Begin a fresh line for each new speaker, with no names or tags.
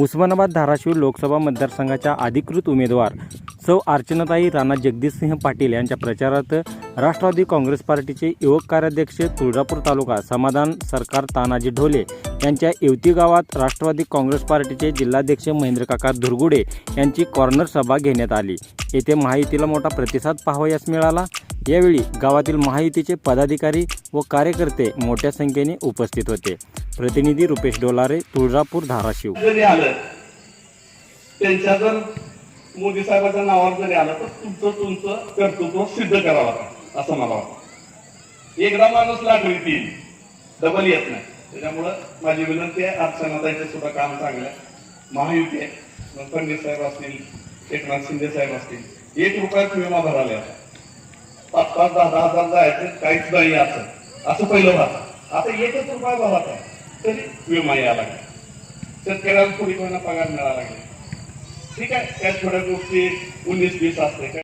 उस्मानाबाद धाराशिव लोकसभा मतदारसंघाच्या अधिकृत उमेदवार सौ अर्चनाताई राणा जगदीशसिंह पाटील यांच्या प्रचारात राष्ट्रवादी काँग्रेस पार्टीचे युवक कार्याध्यक्ष तुळजापूर तालुका समाधान सरकार तानाजी ढोले यांच्या येवती गावात राष्ट्रवादी काँग्रेस पार्टीचे जिल्हाध्यक्ष महेंद्रकाका धुरगुडे यांची कॉर्नर सभा घेण्यात आली. येथे महायुतीला मोठा प्रतिसाद पाहावयास मिळाला. यावेळी गावातील महायुतीचे पदाधिकारी व कार्यकर्ते मोठ्या संख्येने उपस्थित होते. प्रतिनिधी रुपेश डोलारे तुळजापूर धाराशिव.
जरी आलं त्यांच्या जर मोदी साहेबाच्या नावावर जरी आलं तर तुमचं तुमचं कर्तृत्व सिद्ध करावं लागतं असं मला वाटतं. एकदा माणूस लागली ती डबल येत नाही. त्याच्यामुळं माझी विनंती आहे अर्चनाताईचं सुद्धा काम चांगलं आहे. महायुती आहे. मग पंडित साहेब असतील एकनाथ शिंदे साहेब असतील एक रुपयात विमा भरायला होता पाच पाच दहा दहा हजार काहीच नाही असं. असं पहिलं भात आता एकच रुपया भावात आहे तरी विमा यायला लागला. शेतकऱ्याला थोडी कोणा पगार मिळायला लागला? ठीक आहे त्या थोड्या गोष्टी उन्नीस वीस असते.